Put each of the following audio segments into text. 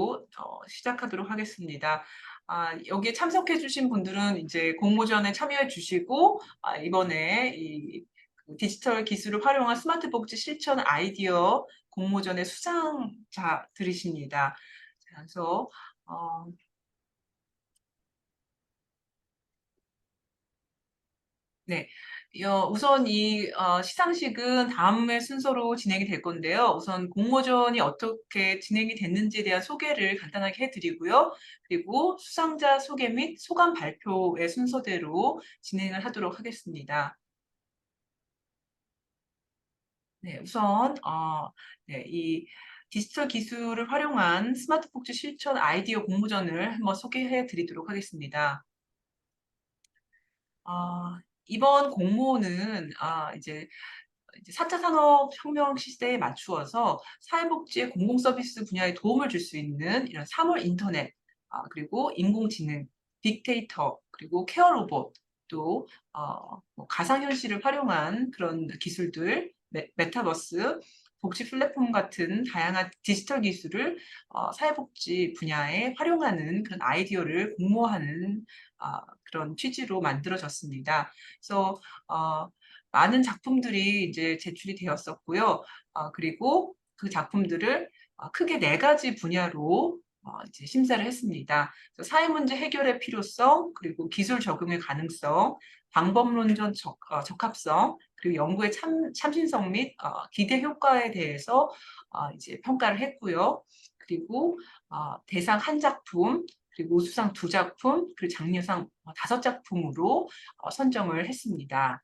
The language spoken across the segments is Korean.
어, 시작하도록 하겠습니다. 아, 여기에 참석해 주신 분들은 이제 공모전에 참여해 주시고 아, 이번에 이 디지털 기술을 활용한 스마트 복지 실천 아이디어 공모전의 수상자들이십니다. 그래서 어, 네, 어, 우선 이 어, 시상식은 다음의 순서로 진행이 될 건데요. 우선 공모전이 어떻게 진행이 됐는지에 대한 소개를 간단하게 해드리고요. 그리고 수상자 소개 및 소감 발표의 순서대로 진행을 하도록 하겠습니다. 네, 우선 어, 네, 이 디지털 기술을 활용한 스마트 복지 실천 아이디어 공모전을 한번 소개해 드리도록 하겠습니다. 아, 이번 공모는 아, 이제 이제 4차 산업혁명 시대에 맞추어서 사회복지의 공공서비스 분야에 도움을 줄 수 있는 이런 3월 인터넷, 아, 그리고 인공지능, 빅데이터, 그리고 케어 로봇, 또 어, 뭐 가상현실을 활용한 그런 기술들, 메, 메타버스, 복지 플랫폼 같은 다양한 디지털 기술을 어, 사회복지 분야에 활용하는 그런 아이디어를 공모하는 어, 그런 취지로 만들어졌습니다. 그래서 어, 많은 작품들이 이제 제출이 되었었고요. 어, 그리고 그 작품들을 어, 크게 네 가지 분야로 어, 이제 심사를 했습니다. 사회 문제 해결의 필요성, 그리고 기술 적용의 가능성, 방법론적 적, 어, 적합성, 그리고 연구의 참, 참신성 및 어, 기대 효과에 대해서 어, 이제 평가를 했고요. 그리고 어, 대상 한 작품, 그리고 우수상 두 작품, 그리고 장려상 어, 다섯 작품으로 어, 선정을 했습니다.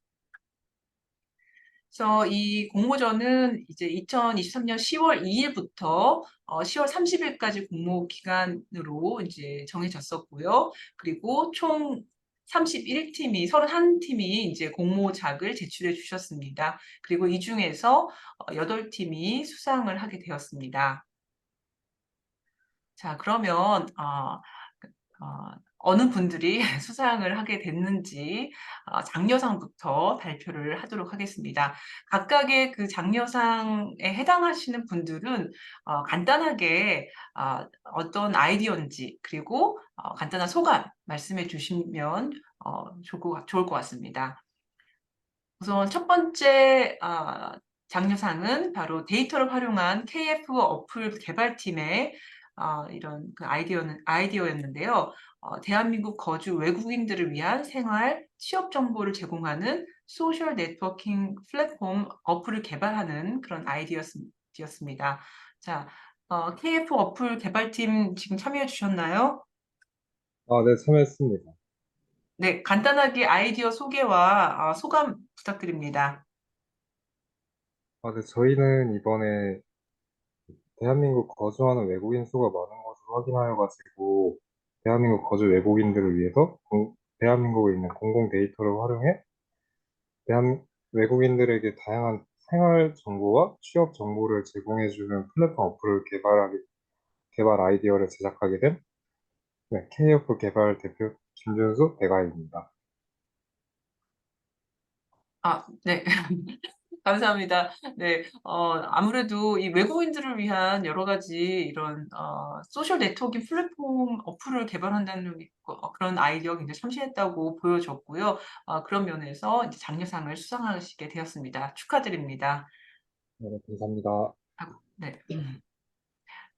그래서 이 공모전은 이제 2023년 10월 2일부터 어, 10월 30일까지 공모 기간으로 이제 정해졌었고요. 그리고 총 31팀이 31팀이 이제 공모작을 제출해 주셨습니다. 그리고 이 중에서 8팀이 수상을 하게 되었습니다. 자, 그러면 어, 어, 어느 분들이 수상을 하게 됐는지 어, 장려상부터 발표를 하도록 하겠습니다. 각각의 그 장려상에 해당하시는 분들은 어, 간단하게 어, 어떤 아이디어인지 그리고 어, 간단한 소감 말씀해 주시면 어, 좋을, 것, 같습니다. 우선 첫 번째 어, 장려상은 바로 데이터를 활용한 KF 어플 개발팀의 어, 이런 그 아이디어는 아이디어였는데요. 어, 대한민국 거주 외국인들을 위한 생활 취업 정보를 제공하는 소셜 네트워킹 플랫폼 어플을 개발하는 그런 아이디어였습니다. 자, 어, KF 어플 개발팀 지금 참여해 주셨나요? 아, 네, 참여했습니다. 네, 간단하게 아이디어 소개와 어, 소감 부탁드립니다. 아, 네, 저희는 이번에 대한민국 거주하는 외국인 수가 많은 것을 확인하여가지고, 대한민국 거주 외국인들을 위해서 공- 대한민국에 있는 공공 데이터를 활용해 대한 외국인들에게 다양한 생활 정보와 취업 정보를 제공해주는 플랫폼 어플을 개발하기, 개발 아이디어를 제작하게 된 네, KF 개발 대표 김준수 대가입니다. 아, 네. 감사합니다. 네, 어, 아무래도 이 외국인들을 위한 여러 가지 이런 어, 소셜 네트워킹 플랫폼 어플을 개발한다는 어, 그런 아이디어가 굉장히 참신했다고 보여졌고요. 어, 그런 면에서 이제 장려상을 수상하시게 되었습니다. 축하드립니다. 네, 감사합니다. 아, 네.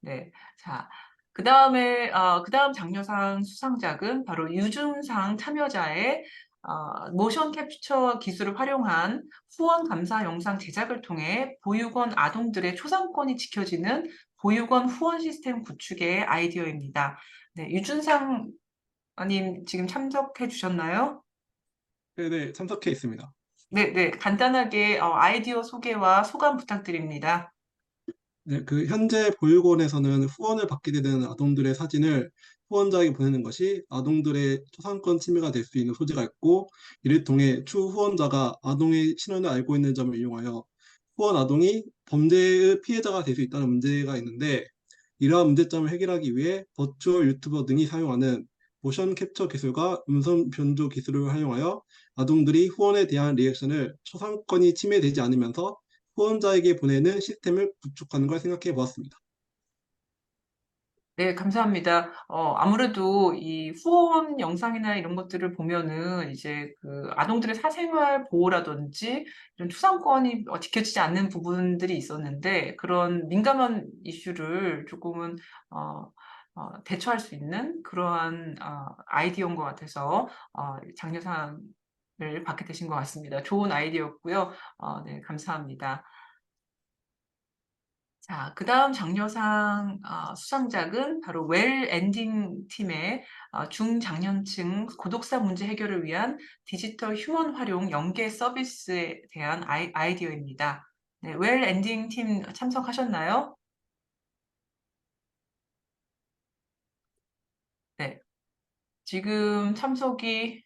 네. 자, 그 다음에, 어, 그 다음 장려상 수상작은 바로 유준상 참여자의 어, 모션 캡처 기술을 활용한 후원 감사 영상 제작을 통해 보육원 아동들의 초상권이 지켜지는 보육원 후원 시스템 구축의 아이디어입니다. 네, 유준상 님 지금 참석해 주셨나요? 네네, 참석해 있습니다. 네, 네. 간단하게 어, 아이디어 소개와 소감 부탁드립니다. 네, 그 현재 보육원에서는 후원을 받게 되는 아동들의 사진을 후원자에게 보내는 것이 아동들의 초상권 침해가 될 수 있는 소지가 있고 이를 통해 추 후원자가 아동의 신원을 알고 있는 점을 이용하여 후원 아동이 범죄의 피해자가 될 수 있다는 문제가 있는데 이러한 문제점을 해결하기 위해 버추얼 유튜버 등이 사용하는 모션 캡처 기술과 음성 변조 기술을 활용하여 아동들이 후원에 대한 리액션을 초상권이 침해되지 않으면서 후원자에게 보내는 시스템을 구축하는 걸 생각해 보았습니다. 네, 감사합니다. 어, 아무래도 이 후원 영상이나 이런 것들을 보면은 이제 그 아동들의 사생활 보호라든지 이런 초상권이 어, 지켜지지 않는 부분들이 있었는데 그런 민감한 이슈를 조금은 어, 어, 대처할 수 있는 그러한 어, 아이디어인 것 같아서 어, 장려상을 받게 되신 것 같습니다. 좋은 아이디어였고요. 어, 네, 감사합니다. 자, 그 다음 장려상 어, 수상작은 바로 웰 엔딩 팀의 어, 중장년층 고독사 문제 해결을 위한 디지털 휴먼 활용 연계 서비스에 대한 아이, 아이디어입니다. 네, 웰 엔딩 팀 참석하셨나요? 네. 지금 참석이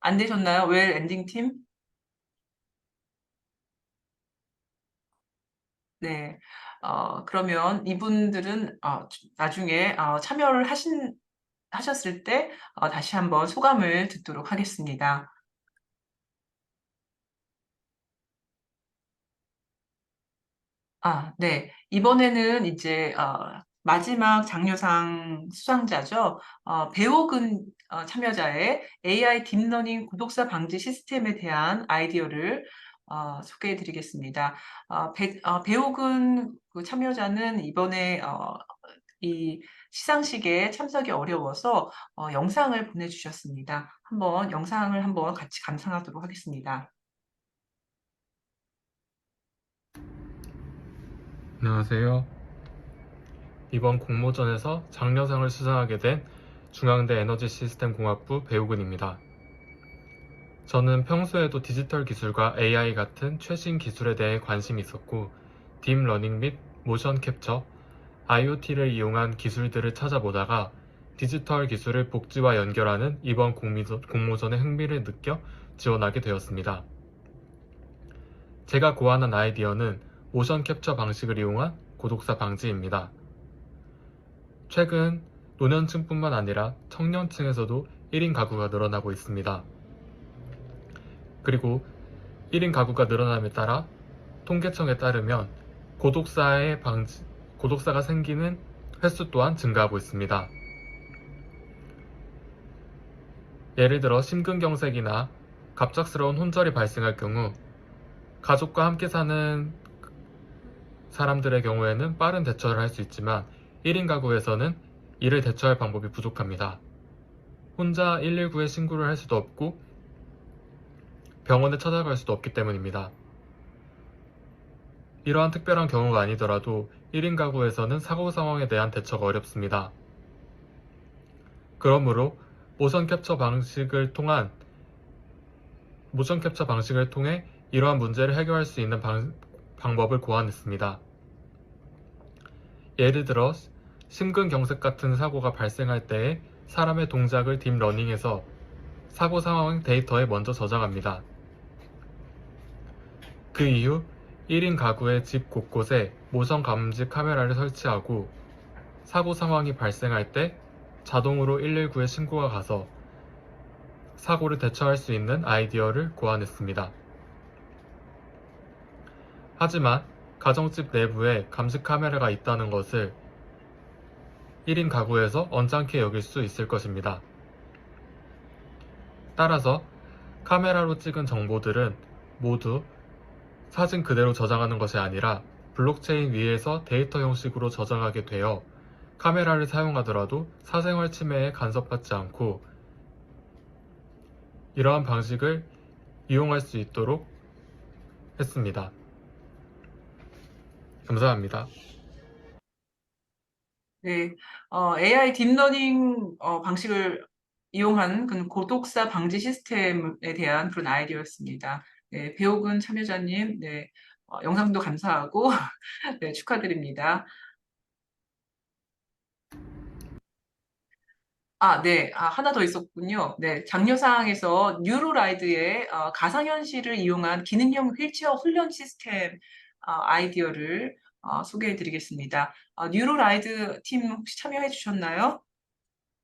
안 되셨나요? 웰 엔딩 팀? 네. 어, 그러면 이분들은 어, 나중에 어, 참여를 하신, 하셨을 때 어, 다시 한번 소감을 듣도록 하겠습니다. 아, 네. 이번에는 이제 어, 마지막 장려상 수상자죠. 어, 배옥은 어, 참여자의 AI 딥러닝 구독자 방지 시스템에 대한 아이디어를 어, 소개해 드리겠습니다. 어, 배, 어, 배옥은 그 참여자는 이번에 어, 이 시상식에 참석이 어려워서 어, 영상을 보내주셨습니다. 한번 영상을 한번 같이 감상하도록 하겠습니다. 안녕하세요. 이번 공모전에서 장려상을 수상하게 된 중앙대 에너지 시스템 공학부 배우근입니다. 저는 평소에도 디지털 기술과 AI 같은 최신 기술에 대해 관심이 있었고, 딥러닝 및 모션 캡처, IoT를 이용한 기술들을 찾아보다가 디지털 기술을 복지와 연결하는 이번 공모전에 흥미를 느껴 지원하게 되었습니다. 제가 고안한 아이디어는 모션 캡처 방식을 이용한 고독사 방지입니다. 최근 노년층뿐만 아니라 청년층에서도 1인 가구가 늘어나고 있습니다. 그리고 1인 가구가 늘어남에 따라 통계청에 따르면 고독사의 방지, 고독사가 생기는 횟수 또한 증가하고 있습니다. 예를 들어 심근경색이나 갑작스러운 혼절이 발생할 경우 가족과 함께 사는 사람들의 경우에는 빠른 대처를 할 수 있지만 1인 가구에서는 이를 대처할 방법이 부족합니다. 혼자 119에 신고를 할 수도 없고 병원에 찾아갈 수도 없기 때문입니다. 이러한 특별한 경우가 아니더라도 1인 가구에서는 사고 상황에 대한 대처가 어렵습니다. 그러므로 모션 캡처 방식을 통한 모션 캡처 방식을 통해 이러한 문제를 해결할 수 있는 방, 방법을 고안했습니다. 예를 들어 심근경색 같은 사고가 발생할 때에 사람의 동작을 딥러닝해서 사고 상황 데이터에 먼저 저장합니다. 그 이후 1인 가구의 집 곳곳에 모션 감지 카메라를 설치하고 사고 상황이 발생할 때 자동으로 119에 신고가 가서 사고를 대처할 수 있는 아이디어를 고안했습니다. 하지만 가정집 내부에 감시 카메라가 있다는 것을 1인 가구에서 언짢게 여길 수 있을 것입니다. 따라서 카메라로 찍은 정보들은 모두 사진 그대로 저장하는 것이 아니라 블록체인 위에서 데이터 형식으로 저장하게 되어 카메라를 사용하더라도 사생활 침해에 간섭받지 않고 이러한 방식을 이용할 수 있도록 했습니다. 감사합니다. 네, 어, AI 딥러닝 어, 방식을 이용한 그 고독사 방지 시스템에 대한 그런 아이디어였습니다. 네, 배옥은 참여자님, 네, 어, 영상도 감사하고 네, 축하드립니다. 아, 네, 아, 하나 더 있었군요. 네, 장려상에서 뉴로라이드의 어, 가상현실을 이용한 기능형 휠체어 훈련 시스템 어, 아이디어를 어, 소개해 드리겠습니다. 어, 뉴로라이드 팀 혹시 참여해 주셨나요?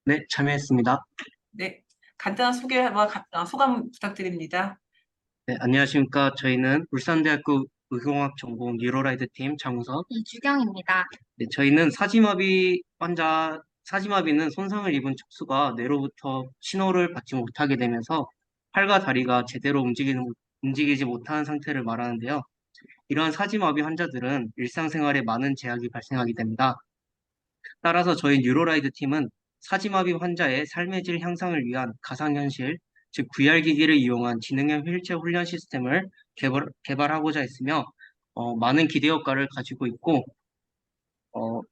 네, 참여했습니다. 네, 간단한 소개와 가- 어, 소감 부탁드립니다. 네, 안녕하십니까. 저희는 울산대학교 의료공학 전공 뉴로라이드 팀 장우석. 이주경입니다. 네, 저희는 사지마비 환자, 사지마비는 손상을 입은 척수가 뇌로부터 신호를 받지 못하게 되면서 팔과 다리가 제대로 움직이는, 움직이지 못하는 상태를 말하는데요. 이러한 사지마비 환자들은 일상생활에 많은 제약이 발생하게 됩니다. 따라서 저희 뉴로라이드 팀은 사지마비 환자의 삶의 질 향상을 위한 가상현실, 즉 VR 기기를 이용한 지능형 휠체어 훈련 시스템을 개발, 개발하고자 했으며 어, 많은 기대 효과를 가지고 있고 어,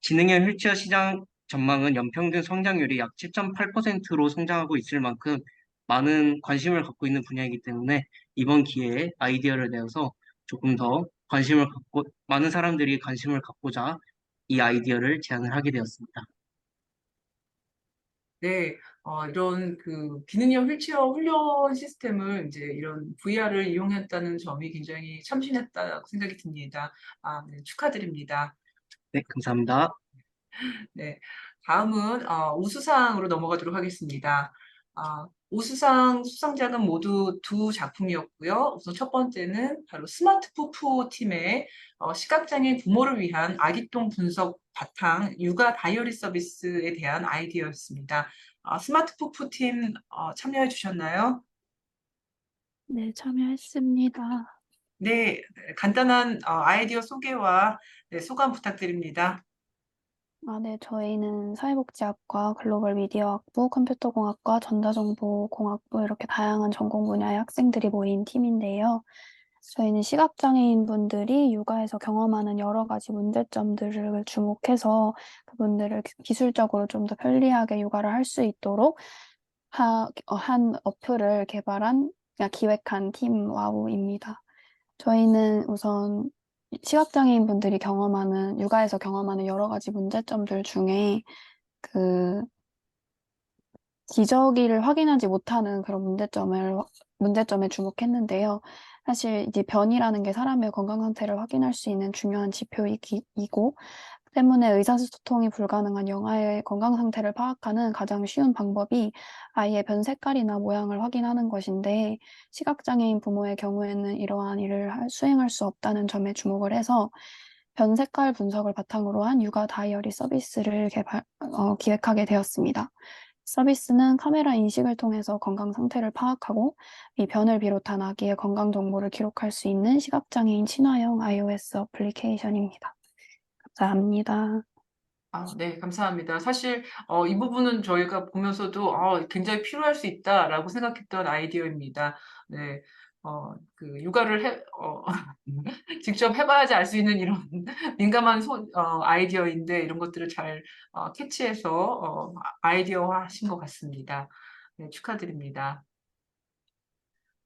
지능형 휠체어 시장 전망은 연평균 성장률이 약 7.8%로 성장하고 있을 만큼 많은 관심을 갖고 있는 분야이기 때문에 이번 기회에 아이디어를 내어서 조금 더 관심을 갖고 많은 사람들이 관심을 갖고자 이 아이디어를 제안을 하게 되었습니다. 네, 어, 이런 그 기능형 휠체어 훈련 시스템을 이제 이런 VR을 이용했다는 점이 굉장히 참신했다고 생각이 듭니다. 아, 네, 축하드립니다. 네, 감사합니다. 네, 다음은 어, 우수상으로 넘어가도록 하겠습니다. 아, 우수상 수상작은 모두 두 작품이었고요. 우선 첫 번째는 바로 스마트 푸푸 팀의 어, 시각장애인 부모를 위한 아기똥 분석 바탕 육아 다이어리 서비스에 대한 아이디어였습니다. 아, 스마트 푸푸 팀 어, 참여해 주셨나요? 네, 참여했습니다. 네, 간단한 어, 아이디어 소개와 네, 소감 부탁드립니다. 아, 네, 저희는 사회복지학과, 글로벌 미디어학부, 컴퓨터공학과, 전자정보공학부 이렇게 다양한 전공 분야의 학생들이 모인 팀인데요. 저희는 시각장애인분들이 육아에서 경험하는 여러 가지 문제점들을 주목해서 그분들을 기- 기술적으로 좀 더 편리하게 육아를 할 수 있도록 하, 어, 한 어플을 개발한, 그냥 기획한 팀 와우입니다. 저희는 우선 시각장애인 분들이 경험하는, 육아에서 경험하는 여러 가지 문제점들 중에 그 기저귀를 확인하지 못하는 그런 문제점을, 문제점에 주목했는데요. 사실 이제 변이라는 게 사람의 건강 상태를 확인할 수 있는 중요한 지표이고, 때문에 의사소통이 불가능한 영아의 건강 상태를 파악하는 가장 쉬운 방법이 아이의 변 색깔이나 모양을 확인하는 것인데, 시각장애인 부모의 경우에는 이러한 일을 할- 수행할 수 없다는 점에 주목을 해서 변 색깔 분석을 바탕으로 한 육아 다이어리 서비스를 개발, 어, 기획하게 되었습니다. 서비스는 카메라 인식을 통해서 건강 상태를 파악하고 이 변을 비롯한 아기의 건강 정보를 기록할 수 있는 시각장애인 친화형 iOS 어플리케이션입니다. 감사합니다. 아, 네, 감사합니다. 사실 어, 이 부분은 저희가 보면서도 어, 굉장히 필요할 수 있다라고 생각했던 아이디어입니다. 네, 어, 그 육아를 해, 어, 직접 해봐야지 알 수 있는 이런 민감한 소, 어, 아이디어인데 이런 것들을 잘 어, 캐치해서 어, 아이디어화 하신 것 같습니다. 네, 축하드립니다.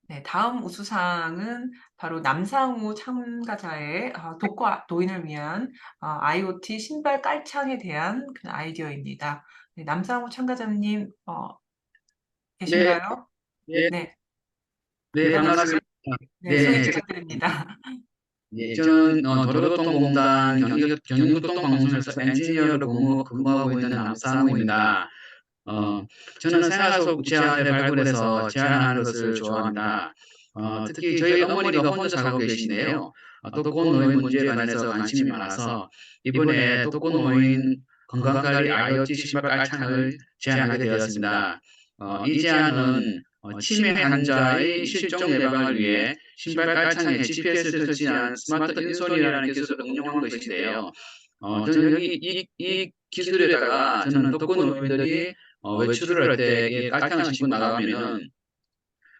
네, 다음 우수상은 바로 남상우 참가자의 어, 독거 노인을 위한 어, IoT 신발 깔창에 대한 그런 아이디어입니다. 네, 남상우 참가자님 어, 계신가요? 네, 네, 네, 반갑습니다. 네, 네, 소개 저- 부탁드립니다. 예, 저는 어, 도로교통공단 경기교통방송에서 엔지니어로 근무, 근무하고 있는 남상우입니다. 어, 저는 생활 속 제안을 발굴해서 제안하는 것을 좋아합니다. 어, 특히 저희 어머니가 혼자 살고 계신데요. 어, 독거 노인 문제에 관해서 관심이 많아서 이번에 독거 노인 건강관리 IoT 신발 깔창을 제안하게 되었습니다. 어, 이 제안은 어, 치매 환자의 실종 예방을 위해 신발 깔창에 GPS를 설치한 스마트 인솔이라는 기술을 응용한 것인데요. 어, 저는 여기 이, 이 기술에다가 저는 독거 노인들이 어, 외출을 할 때 깔창을 신고 나가면은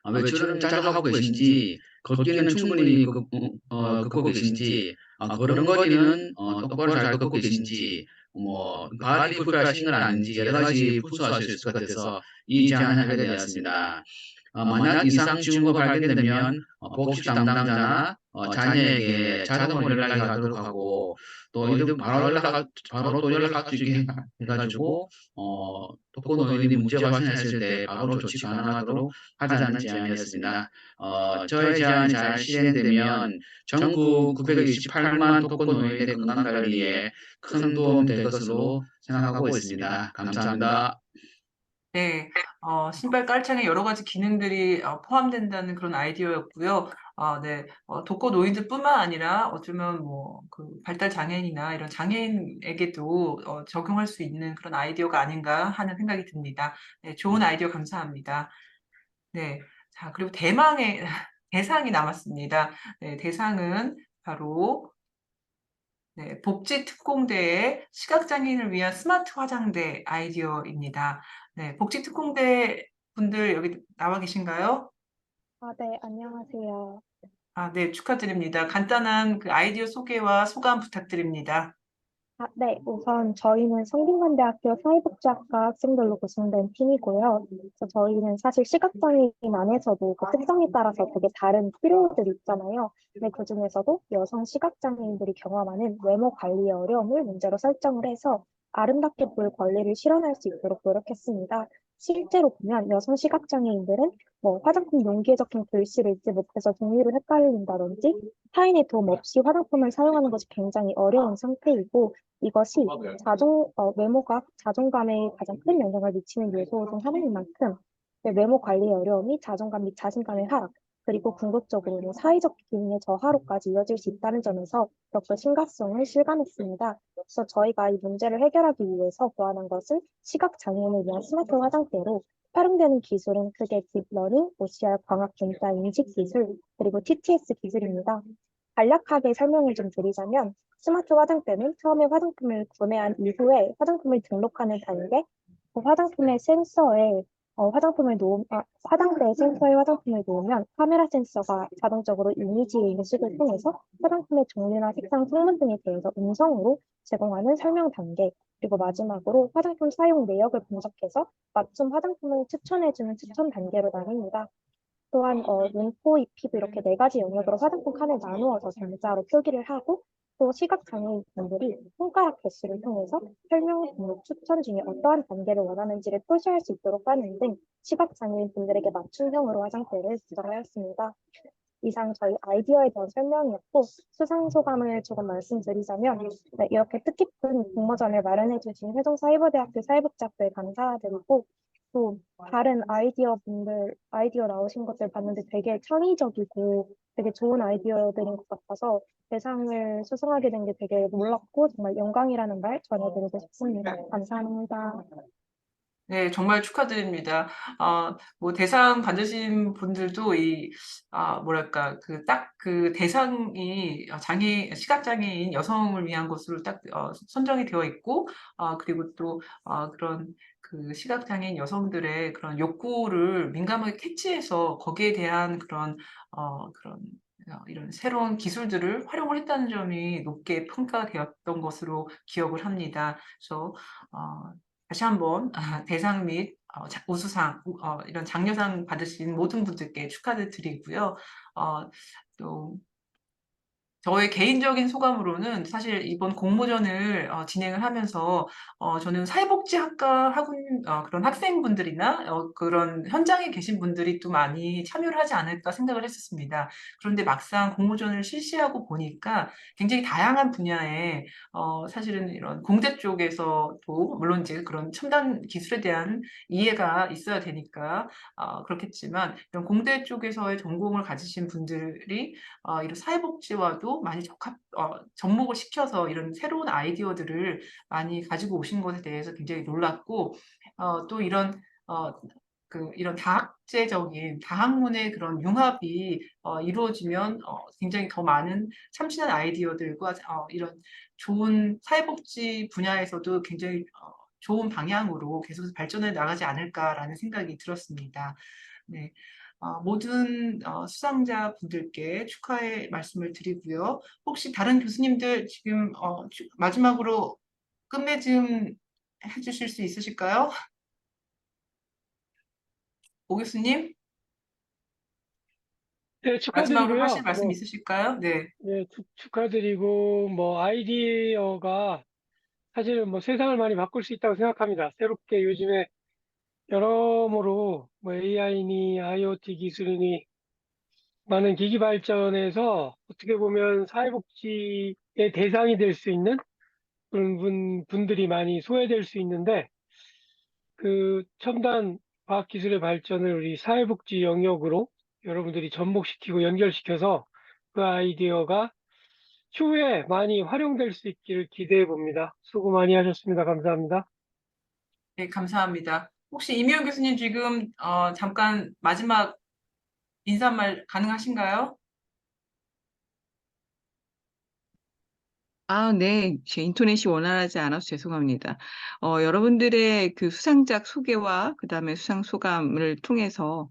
어, 외출을 잘 하고 계신지 걷기는 충분히 그, 어, 걷고 계신지 어, 걸음걸이는 어, 똑바로 잘 걷고 계신지 뭐 불편하신 건 아닌지 여러 가지 풀수할 수 있을 것 같아서 이 제안을 하게 되었습니다. 어, 만약 이상 징후가 발견되면 어, 복지 담당자나 어, 자녀에게 자동으로 연락이 가도록 하고 또 이들 바로 연락 바로 또 연락 할 수 있게 해가지고 어, 독거노 인이 문제가 발생했을 때 바로 조치 가능하도록 하자는 제안이었습니다. 어, 저의 제안이 잘 실행되면 전국 928만 독거노인의 건강관리에 큰 도움 될 것으로 생각하고 있습니다. 감사합니다. 네, 어, 신발 깔창에 여러 가지 기능들이 어, 포함된다는 그런 아이디어였고요. 아, 네. 어, 독거 노인들뿐만 아니라 어쩌면 뭐 그 발달 장애인이나 이런 장애인에게도 어, 적용할 수 있는 그런 아이디어가 아닌가 하는 생각이 듭니다. 네, 좋은 아이디어 감사합니다. 네. 자, 그리고 대망의 대상이 남았습니다. 네, 대상은 바로 네, 복지특공대의 시각장애인을 위한 스마트 화장대 아이디어입니다. 네, 복지특공대 분들 여기 나와 계신가요? 아, 네, 안녕하세요. 아, 네, 축하드립니다. 간단한 그 아이디어 소개와 소감 부탁드립니다. 아, 네, 우선 저희는 성균관대학교 사회복지학과 학생들로 구성된 팀이고요. 그래서 저희는 사실 시각장애인 안에서도 그 특성에 따라서 되게 다른 필요들이 있잖아요. 근데 그중에서도 여성 시각장애인들이 경험하는 외모 관리의 어려움을 문제로 설정을 해서 아름답게 보일 권리를 실현할 수 있도록 노력했습니다. 실제로 보면 여성 시각장애인들은 뭐 화장품 용기에 적힌 글씨를 읽지 못해서 종이로 헷갈린다든지 타인의 도움 없이 화장품을 사용하는 것이 굉장히 어려운 상태이고 이것이 자존, 어, 외모가 자존감에 가장 큰 영향을 미치는 요소 중 하나인 만큼 네, 외모 관리의 어려움이 자존감 및 자신감의 하락, 그리고 궁극적으로는 사회적 기능의 저하로까지 이어질 수 있다는 점에서 더욱더 심각성을 실감했습니다. 그래서 저희가 이 문제를 해결하기 위해서 고안한 것은 시각 장애인을 위한 스마트 화장대로 활용되는 기술은 크게 딥러닝, OCR 광학 분자 인식 기술, 그리고 TTS 기술입니다. 간략하게 설명을 좀 드리자면 스마트 화장대는 처음에 화장품을 구매한 이후에 화장품을 등록하는 단계, 그 화장품의 센서에 어, 화장품을 놓음, 아, 화장대 센서에 화장품을 놓으면 카메라 센서가 자동적으로 이미지 인식을 통해서 화장품의 종류나 색상, 성분 등에 대해서 음성으로 제공하는 설명 단계, 그리고 마지막으로 화장품 사용 내역을 분석해서 맞춤 화장품을 추천해주는 추천 단계로 나뉩니다. 또한 어, 눈, 코, 입, 피부 이렇게 네 가지 영역으로 화장품 칸을 나누어서 단자로 표기를 하고 또 시각장애인 분들이 손가락 개수를 통해서 설명 등록 추천 중에 어떠한 단계를 원하는지를 표시할 수 있도록 하는 등 시각장애인 분들에게 맞춤형으로 화장대를 구성하였습니다. 이상 저희 아이디어에 대한 설명이었고 수상 소감을 조금 말씀드리자면 네, 이렇게 뜻깊은 공모전을 마련해 주신 회동사이버대학교 사회복지학부에 감사드리고 또 다른 아이디어 분들 아이디어 나오신 것들 봤는데 되게 창의적이고 되게 좋은 아이디어들인 것 같아서 대상을 수상하게 된 게 되게 놀랍고 정말 영광이라는 말 전해드리고 싶습니다. 감사합니다. 네, 정말 축하드립니다. 아, 뭐 대상 받으신 분들도 이, 아, 뭐랄까, 그 딱 그 대상이 장애, 시각장애인 여성을 위한 것으로 딱 어, 선정이 되어 있고, 아, 그리고 또 아, 그런 그 시각장애인 여성들의 그런 욕구를 민감하게 캐치해서 거기에 대한 그런 어, 그런 어, 이런 새로운 기술들을 활용을 했다는 점이 높게 평가되었던 것으로 기억을 합니다. 그래서 어, 다시 한번 아, 대상 및 어, 자- 우수상, 우- 어, 이런 장려상 받으신 모든 분들께 축하를 드리고요. 어, 또 저의 개인적인 소감으로는 사실 이번 공모전을 어, 진행을 하면서 어, 저는 사회복지학과 학운 어, 그런 학생분들이나 어, 그런 현장에 계신 분들이 또 많이 참여를 하지 않을까 생각을 했었습니다. 그런데 막상 공모전을 실시하고 보니까 굉장히 다양한 분야에 어, 사실은 이런 공대 쪽에서도 물론 이제 그런 첨단 기술에 대한 이해가 있어야 되니까 어, 그렇겠지만 이런 공대 쪽에서의 전공을 가지신 분들이 어, 이런 사회복지와도 많이 적합, 어, 접목을 시켜서 이런 새로운 아이디어들을 많이 가지고 오신 것에 대해서 굉장히 놀랐고, 어, 또 이런, 어, 그, 이런 다학제적인, 다학문의 그런 융합이 어, 이루어지면 어, 굉장히 더 많은 참신한 아이디어들과 어, 이런 좋은 사회복지 분야에서도 굉장히 어, 좋은 방향으로 계속 발전해 나가지 않을까라는 생각이 들었습니다. 네. 어, 모든 어, 수상자 분들께 축하의 말씀을 드리고요. 혹시 다른 교수님들 지금 어, 주- 마지막으로 끝맺 좀 해주실 수 있으실까요? 오 교수님 네, 마지막으로. 하실 말씀 뭐, 있으실까요? 네. 네, 축- 축하드리고, 뭐, 아이디어가 사실은 뭐 세상을 많이 바꿀 수 있다고 생각합니다. 새롭게 요즘에 여러모로 뭐 AI니 IoT 기술이니 많은 기기 발전에서 어떻게 보면 사회복지의 대상이 될 수 있는 그런 분, 분들이 많이 소외될 수 있는데 그 첨단 과학기술의 발전을 우리 사회복지 영역으로 여러분들이 접목시키고 연결시켜서 그 아이디어가 추후에 많이 활용될 수 있기를 기대해 봅니다. 수고 많이 하셨습니다. 감사합니다. 네, 감사합니다. 혹시 이미영 교수님 지금 어, 잠깐 마지막 인사말 가능하신가요? 아, 네. 제 인터넷이 원활하지 않아서 죄송합니다. 어, 여러분들의 그 수상작 소개와 그 다음에 수상 소감을 통해서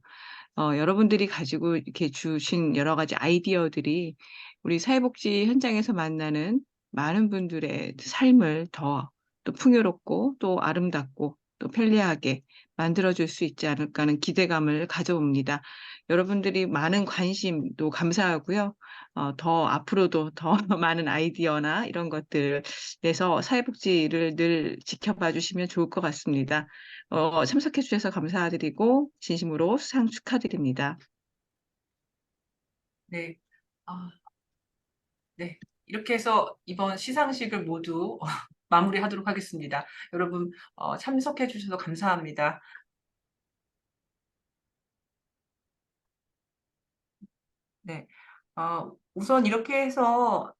어, 여러분들이 가지고 이렇게 주신 여러 가지 아이디어들이 우리 사회복지 현장에서 만나는 많은 분들의 삶을 더 또 풍요롭고 또 아름답고 또 편리하게 만들어줄 수 있지 않을까 하는 기대감을 가져봅니다. 여러분들이 많은 관심도 감사하고요. 어, 더 앞으로도 더 많은 아이디어나 이런 것들을 내서 사회복지를 늘 지켜봐 주시면 좋을 것 같습니다. 어, 참석해 주셔서 감사드리고 진심으로 수상 축하드립니다. 네. 아, 네. 이렇게 해서 이번 시상식을 모두 마무리하도록 하겠습니다. 여러분 어, 참석해 주셔서 감사합니다. 네. 어, 우선 이렇게 해서